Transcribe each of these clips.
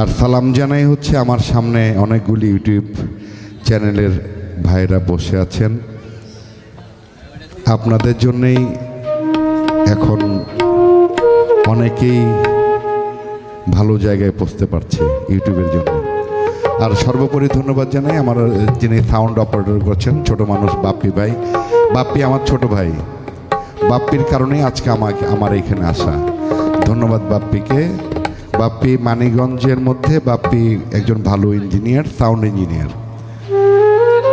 আর সালাম জানাই হচ্ছে আমার সামনে অনেকগুলি ইউটিউব চ্যানেলের ভাইরা বসে আছেন। আপনাদের জন্যেই এখন অনেকেই ভালো জায়গায় পৌঁছতে পারছে ইউটিউবের জন্য। আর সর্বোপরি ধন্যবাদ জানাই আমার যিনি সাউন্ড অপারেটর করছেন, ছোট মানুষ বাপ্পি ভাই। বাপ্পি আমার ছোট ভাই। বাপ্পির কারণেই আজকে আমাকে, আমার এখানে আসা। ধন্যবাদ বাপ্পিকে। বাপ্পি মানিগঞ্জের মধ্যে বাপ্পি একজন ভালো ইঞ্জিনিয়ার সাউন্ড ইঞ্জিনিয়ার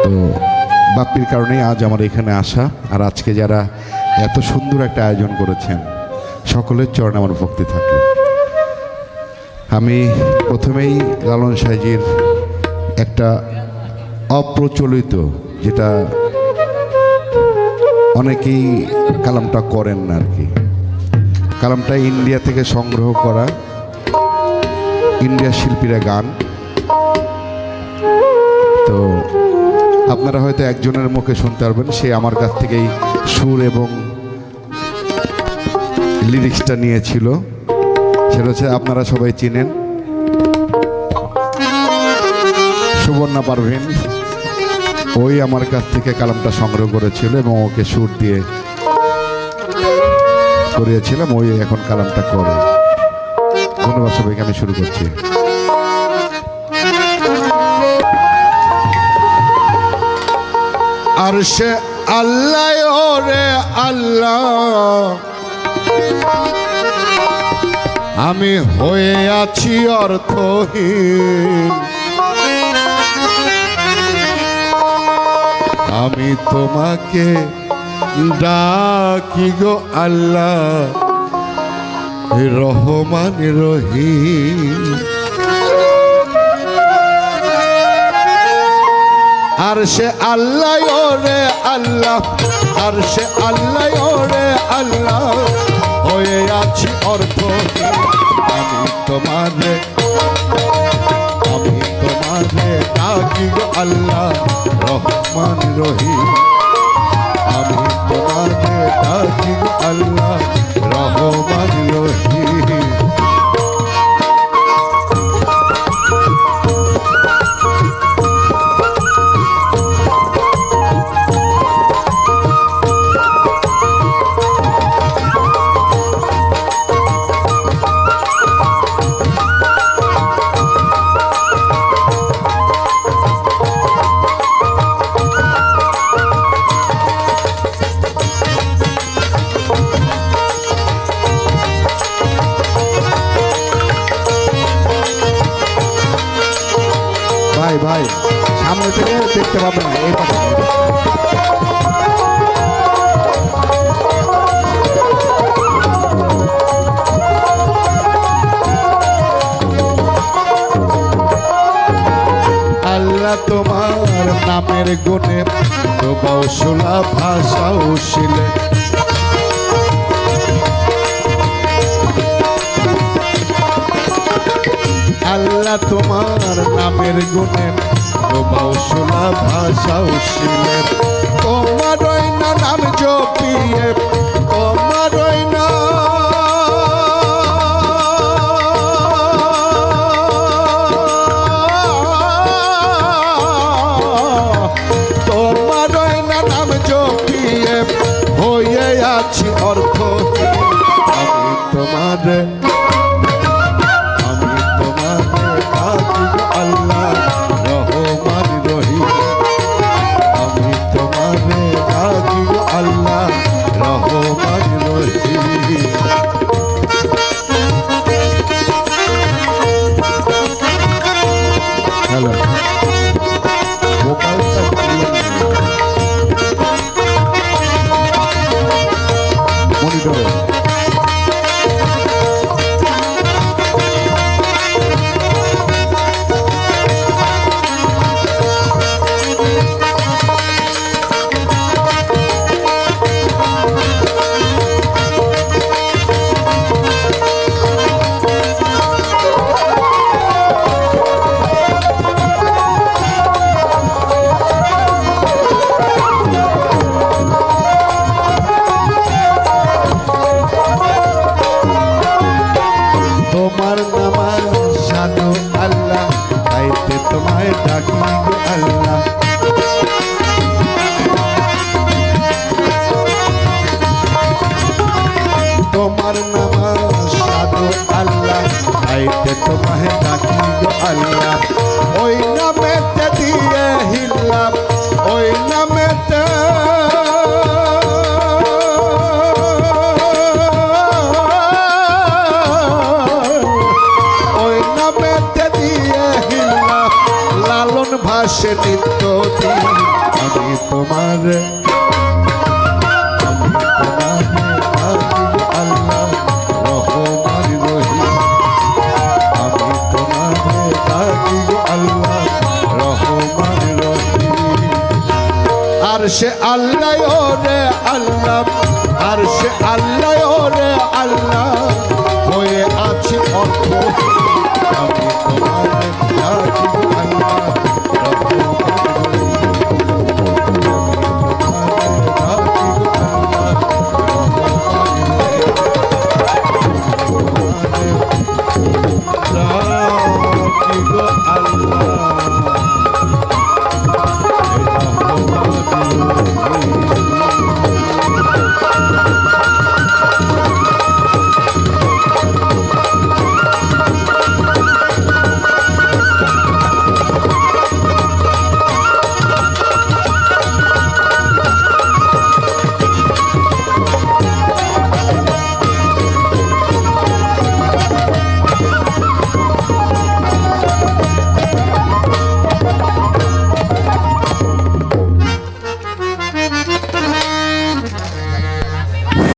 তো বাপ্পির কারণেই আজ আমার এখানে আসা, আর আজকে যারা এত সুন্দর একটা আয়োজন করেছেন, সকলের চরণে আমার ভক্তি থাকল আমি প্রথমেই লালন সাইজির একটা অপ্রচলিত, যেটা অনেকেই কালামটা করেন না আর কি। কালামটা ইন্ডিয়া থেকে সংগ্রহ করা ইন্ডিয়ার শিল্পীরা গান। তো আপনারা হয়তো একজনের মুখে শুনতে পারবেন, সে আমার কাছ থেকেই সুর এবং লিরিক্সটা নিয়েছিল। সেটা হচ্ছে আপনারা সবাই চিনেন। সুবর্ণা পারভিন, ওই আমার কাছ থেকে কালামটা সংগ্রহ করেছিল এবং ওকে সুর দিয়ে করিয়েছিলাম, ওই এখন কালামটা করে। ধন্যবাদ সবাইকে, আমি শুরু করছি। আর সে আল্লাহ, ওরে আল্লাহ। আমি হয়ে আছি অর্থহীন। আমি তোমাকে ডাকি গো আল্লাহ। রহমান। রহিম। আর সে আল্লাহ ওরে আল্লাহ, আর সে আল্লাহ ওরে আল্লাহ, হয়ে আছি অর্থ আমি তোমারে আমি তোমারে আল্লাহ রহমান রহিম। আমি আল্লাহ রহমান রহিম। ভাই ভাই, সামনে থেকে দেখতে পাবে না এই পাশে তোমার নামের গুণে ডোবাও শোলা ভাষা উশিলে আল্লাহ তোমার নামের গুণে। ডোবাও শোলা ভাষা উশিলে তোমার না নাম জপিয়ে, তোমার না তোমার না নাম জপিয়ে, হয়ে আছি অর্থ তোমার নাম সাধু আল্লাহ তোমায় ডাকি আল্লাহ। ওই নামে দিয়ে হিল্লাম, ওই নামে ওই নামে দিয়ে হিল্লাম, লালন ভাসে নিত্য আমি তোমার আর সে আল্লাহ রে আল্লাহ আর সে আল্লাহ রে আল্লাহ হয়ে আছে অর্থ